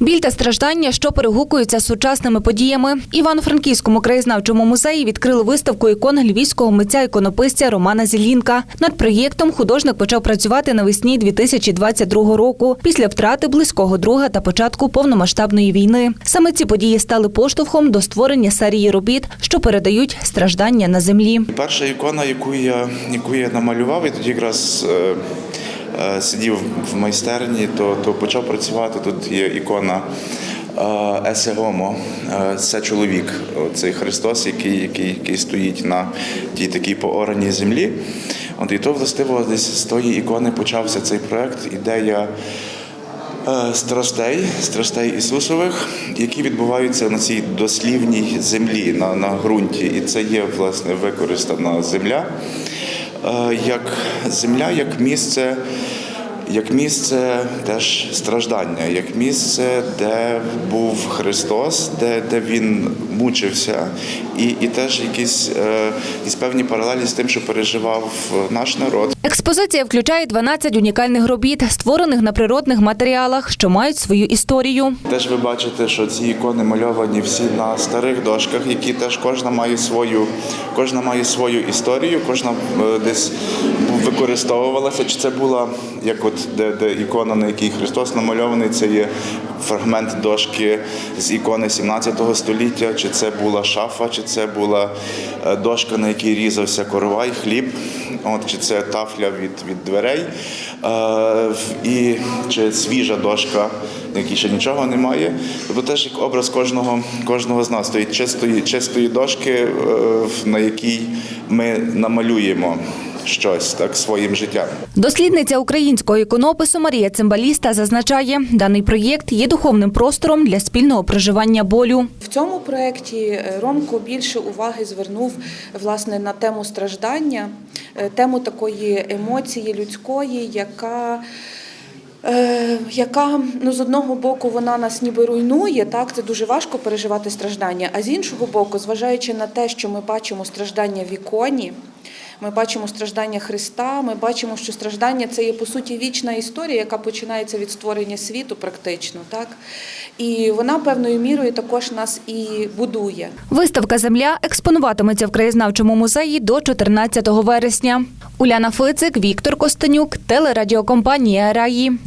Біль та страждання, що перегукуються з сучасними подіями. Івано-Франківському краєзнавчому музеї відкрили виставку ікон львівського митця-іконописця Романа Зелінка. Над проєктом художник почав працювати навесні 2022 року після втрати близького друга та початку повномасштабної війни. Саме ці події стали поштовхом до створення серії робіт, що передають страждання на землі. Перша ікона, яку я, яку я намалював, і тоді якраз е, сидів в майстерні, то, то почав працювати. Тут є ікона е, Есе Гомо, е, це чоловік, цей Христос, який, який, який стоїть на тій такій поораній землі. От і то властиво десь з тої ікони почався цей проект. Ідея е, страстей, страстей Ісусових, які відбуваються на цій дослівній землі, на, на ґрунті. І це є власне використана земля е, як земля, як місце. Як місце теж страждання, як місце, де був Христос, де, де він мучився, і, і теж якісь, е, якісь певні паралелі з тим, що переживав наш народ. Експозиція включає 12 унікальних робіт, створених на природних матеріалах, що мають свою історію. Теж ви бачите, що ці ікони мальовані всі на старих дошках, які теж кожна має свою, кожна має свою історію, кожна е, десь використовувалася. Чи це була як от де, де ікона, на якій Христос намальований, це є фрагмент дошки з ікони 17 століття, чи це була шафа, чи це була е, дошка, на якій різався коровай, хліб, от, чи це тафля від, від дверей, е, і чи свіжа дошка, на якій ще нічого немає. Тобто теж як образ кожного, кожного з нас стоїть чистої, чистої дошки, е, на якій ми намалюємо щось так своїм життям. Дослідниця українського іконопису Марія Цимбаліста зазначає, даний проєкт є духовним простором для спільного проживання болю. В цьому проєкті е, Ромко більше уваги звернув власне на тему страждання, е, тему такої емоції людської, яка е, яка ну з одного боку вона нас ніби руйнує, так це дуже важко переживати страждання. А з іншого боку, зважаючи на те, що ми бачимо страждання в іконі, ми бачимо страждання Христа. Ми бачимо, що страждання це є по суті вічна історія, яка починається від створення світу, практично, так і вона певною мірою також нас і будує. Виставка Земля експонуватиметься в краєзнавчому музеї до 14 вересня. Уляна Фицик, Віктор Костенюк, телерадіокомпанія Раї.